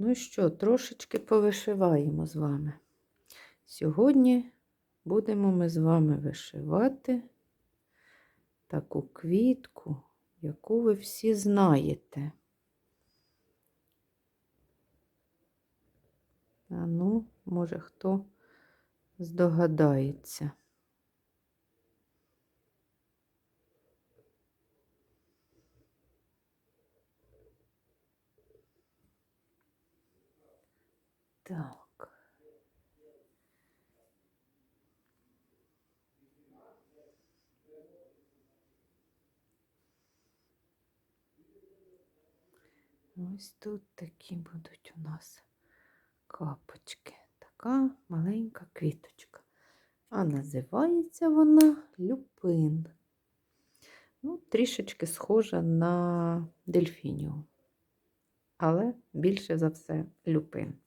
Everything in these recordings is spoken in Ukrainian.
Ну що, трошечки повишиваємо з вами. Сьогодні будемо ми з вами вишивати таку квітку, яку ви всі знаєте. А ну, може, хто здогадається. Так. Ось тут такі будуть у нас капочки. Така маленька квіточка. А називається вона люпин. Ну, трішечки схожа на дельфінію. Але більше за все люпин.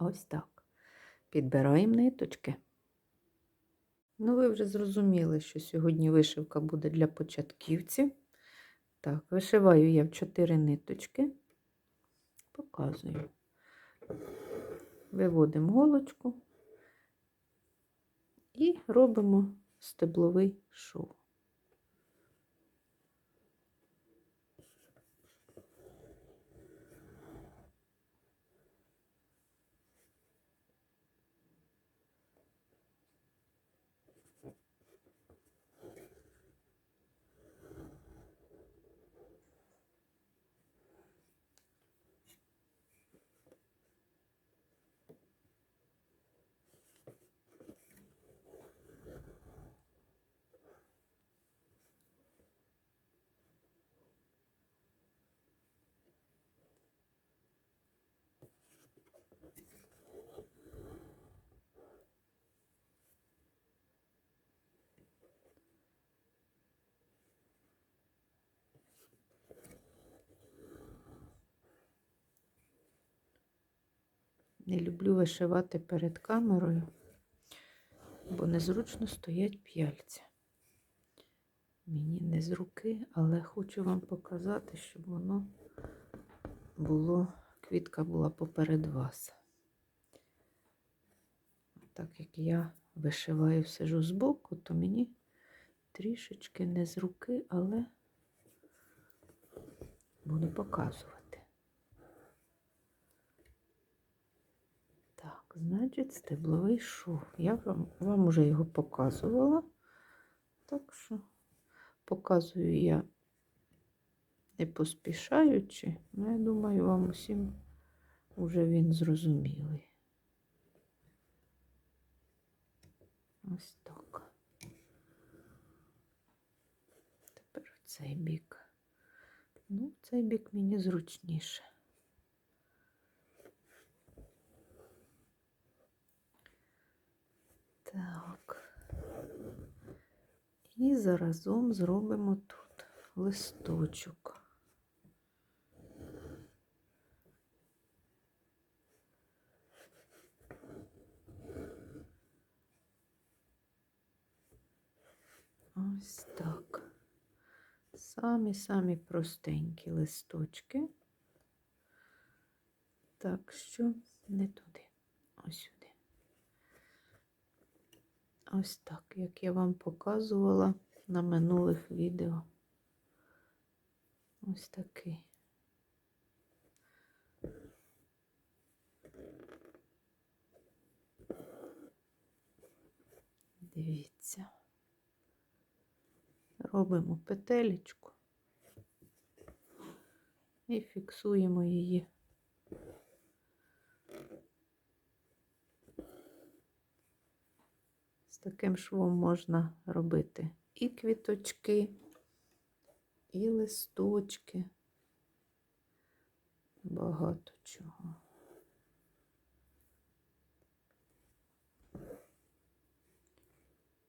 Ось так. Підбираємо ниточки. Ну, ви вже зрозуміли, що сьогодні вишивка буде для початківців. Так, вишиваю я в 4 ниточки, показую. Виводимо голочку і робимо стебловий шов. Не люблю вишивати перед камерою, бо незручно стоять п'яльці. Мені не з руки, але хочу вам показати, щоб воно було, квітка була поперед вас. Так як я вишиваю, сижу збоку, то мені трішечки не з руки, але буду показувати. Так, значить, стебловий шов. Я вам, вам уже його показувала. Так що показую я не поспішаючи, але я думаю, вам усім вже він зрозумілий. Ось так. Тепер в цей бік. Ну, цей бік мені зручніше. Так. І заразом зробимо тут листочок. Ось так. Самі-самі простенькі листочки. Так що не туди, ось сюди. Ось так, як я вам показувала на минулих відео. Ось такий. Дивіться. Робимо петелечку і фіксуємо її. Таким швом можна робити і квіточки, і листочки. Багато чого.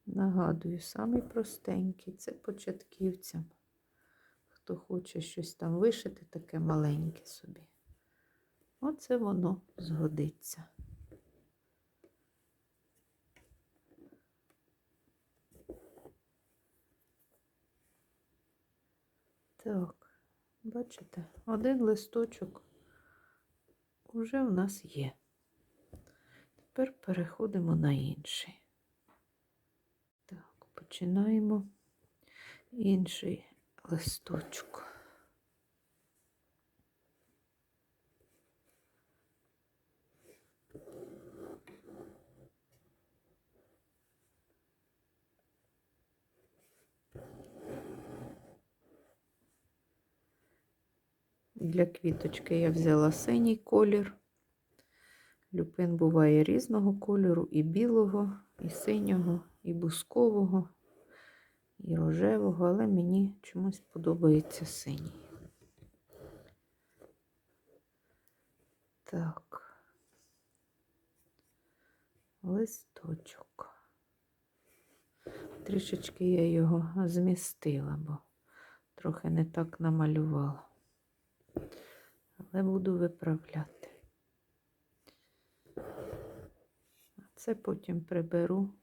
Нагадую, самий простенький це початківцям. Хто хоче щось там вишити, таке маленьке собі. Оце воно згодиться. Так, Бачите, один листочок уже в нас є. Тепер переходимо на інший. Так, починаємо інший листочок. Для квіточки я взяла синій колір. Люпин буває різного кольору, і білого, і синього, і бускового, і рожевого, але мені чомусь подобається синій. Так, листочок. Трішечки я його змістила, бо трохи не так намалювала. Але буду виправляти. А це потім приберу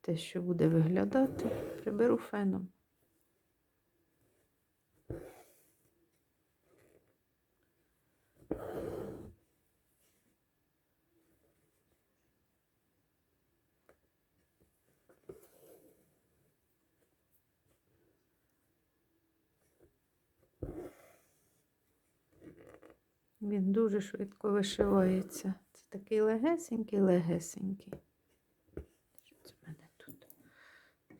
те, що буде виглядати, приберу феном. Він дуже швидко вишивається. Це такий легесенький, легесенький. Що це в мене тут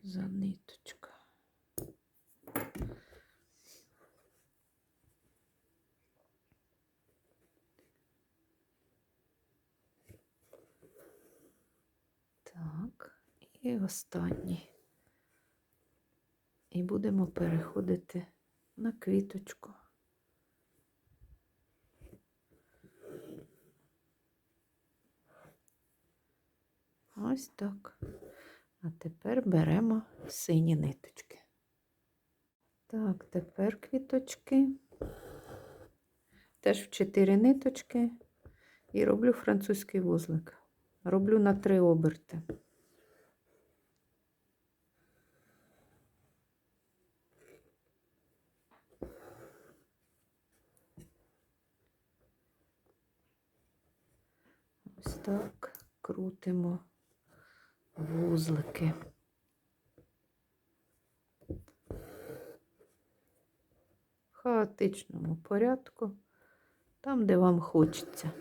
за ниточка? Так, і останній. І будемо переходити на квіточку. Ось так. А тепер беремо сині ниточки. Так, тепер квіточки. Теж в 4 ниточки і роблю французький вузлик. Роблю на 3 оберти. Ось так крутимо вузлики. В хаотичному порядку, там, де вам хочеться.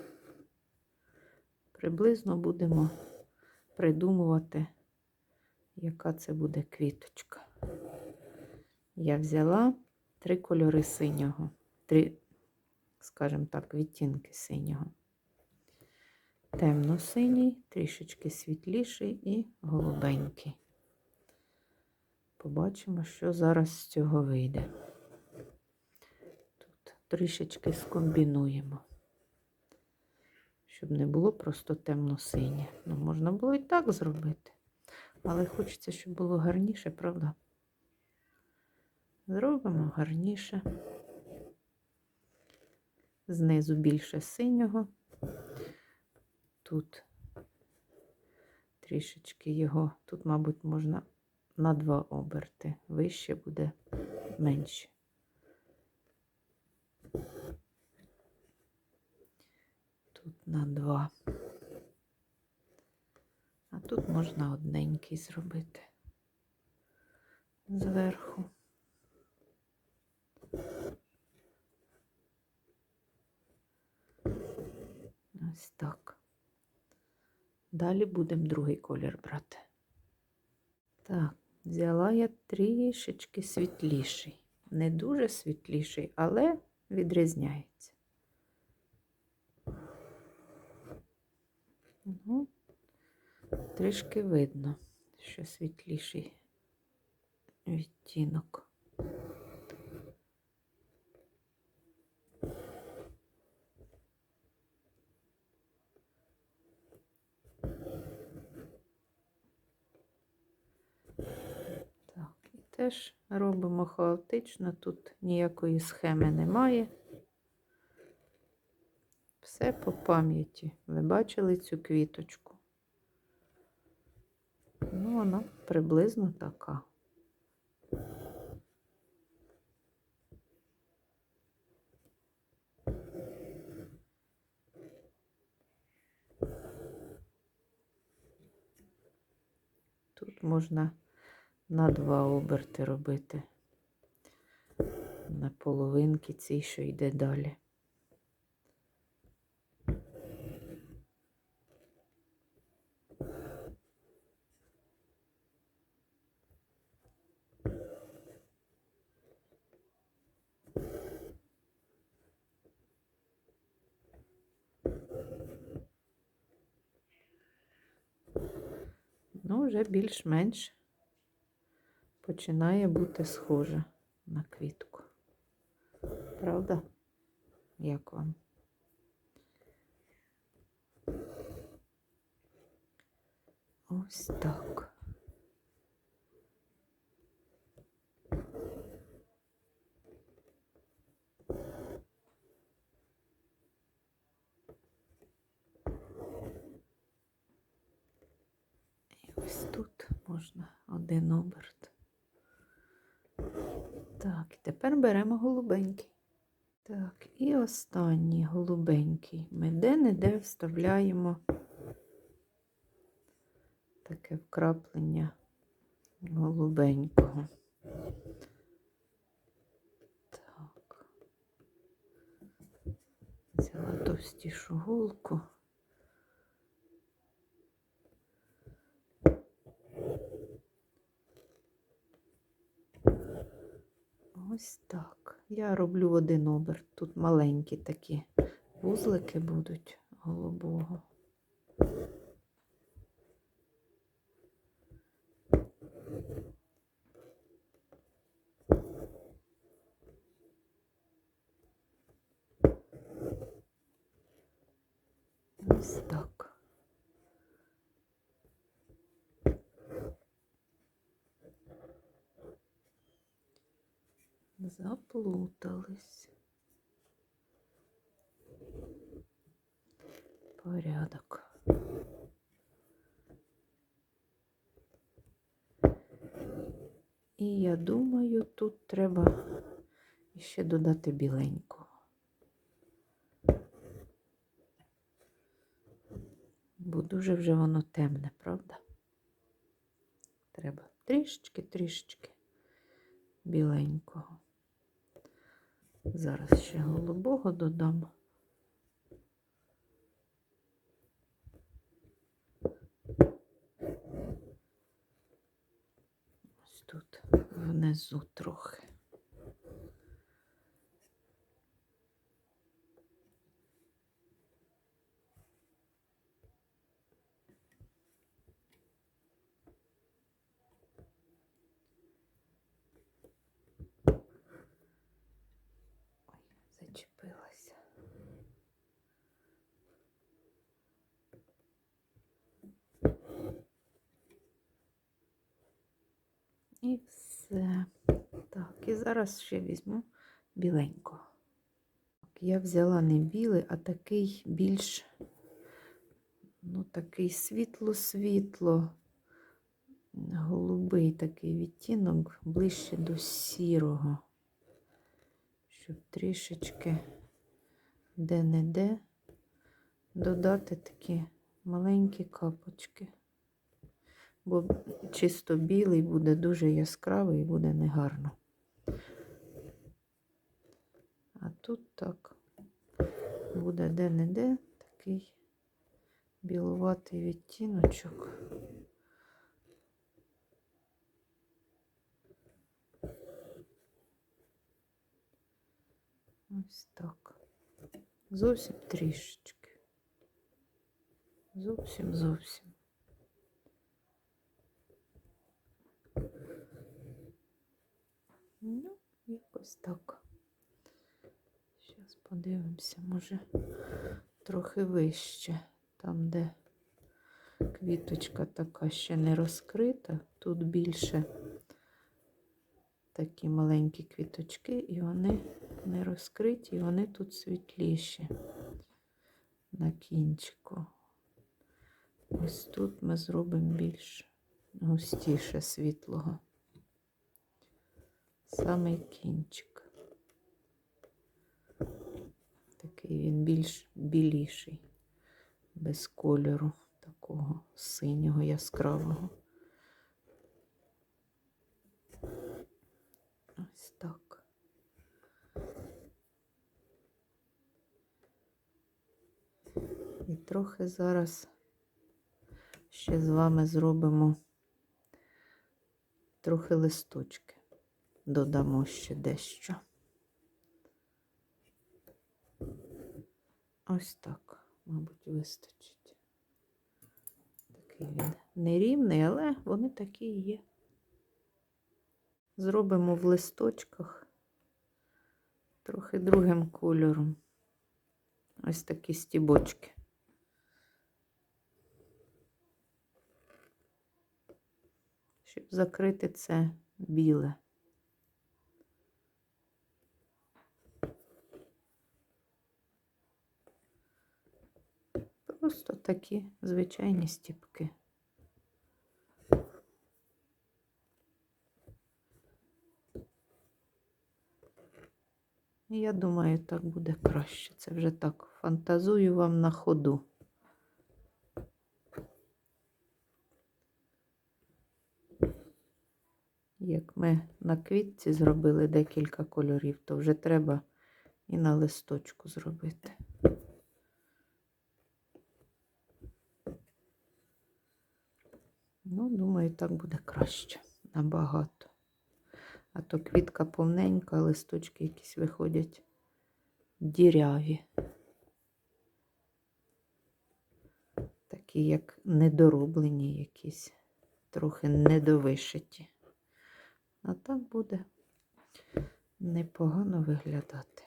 Приблизно будемо придумувати, яка це буде квіточка. Я взяла три кольори синього, три, скажімо так, відтінки синього темно-синій, трішечки світліший і голубенький. Побачимо, що зараз з цього вийде. Тут трішечки скомбінуємо, щоб не було просто темно-синє. Ну, можна було і так зробити, але хочеться, щоб було гарніше, правда? Зробимо гарніше. Знизу більше синього тут трішечки його, тут, мабуть, можна на два оберти, вище буде менше. Тут на два. А тут можна одненький зробити зверху. Ось так. Далі будемо другий колір брати. Так, взяла я трішечки світліший. Не дуже світліший, але відрізняється. Ну, трішки видно, що світліший відтінок. теж робимо хаотично, тут ніякої схеми немає. Все по пам'яті. Ви бачили цю квіточку? Ну, вона приблизно така. Тут можна на два оберти робити. На половинки цій, що йде далі. Ну, вже більш-менш починає бути схожа на квітку. Правда? Як вам? Ось так. І ось тут можна один оберт. Так, тепер беремо голубенький. Так, і останній голубенький. Ми де-не-де вставляємо таке вкраплення голубенького. Так. Взяла товстішу голку. Ось так. Я роблю один оберт. Тут маленькі такі вузлики будуть голубого. Ось так. Заплутались. Порядок. І я думаю, тут треба ще додати біленького. Бо дуже вже воно темне, правда? Треба трішечки, трішечки біленького. Зараз ще голубого додам. Ось тут внизу трохи. І все. Так, і зараз ще візьму біленького. Я взяла не білий, а такий більш, ну, такий світло-світло, голубий такий відтінок, ближче до сірого, щоб трішечки де-не-де додати такі маленькі капочки. Бо чисто білий буде дуже яскравий і буде негарно. А тут так буде де-не-де такий білуватий відтіночок. Ось так. Зовсім трішечки. Зовсім зовсім. Ну, якось так. Зараз подивимося, може трохи вище, там, де квіточка така ще не розкрита, тут більше такі маленькі квіточки, і вони не розкриті, і вони тут світліші на кінчику. Ось тут ми зробимо більш густіше світлого самий кінчик. Такий він більш біліший, без кольору такого синього яскравого. Ось так. І трохи зараз ще з вами зробимо трохи листочки. Додамо ще дещо. Ось так, мабуть, вистачить. Такий він нерівний, але вони такі є. Зробимо в листочках трохи другим кольором. Ось такі стібочки. Щоб закрити це біле. Просто такі звичайні стіпки. Я думаю, так буде краще. Це вже так фантазую вам на ходу. Як ми на квітці зробили декілька кольорів, то вже треба і на листочку зробити. Думаю, так буде краще набагато. А то квітка повненька, листочки якісь виходять діряві. Такі, як недороблені якісь, трохи недовишиті. А так буде непогано виглядати.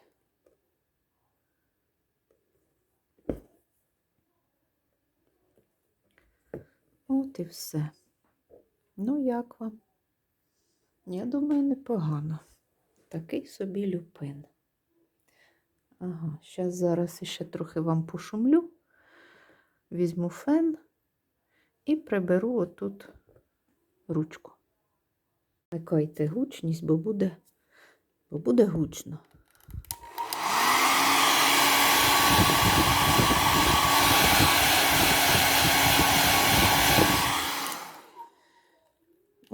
От і все. Ну, як вам? Я думаю, непогано. Такий собі люпин. Ага, зараз зараз ще трохи вам пошумлю. Візьму фен і приберу отут ручку. Вмикайте гучність, бо буде, бо буде гучно.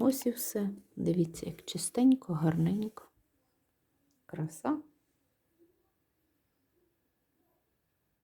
Ось і все. Дивіться, як чистенько, гарненько. Краса.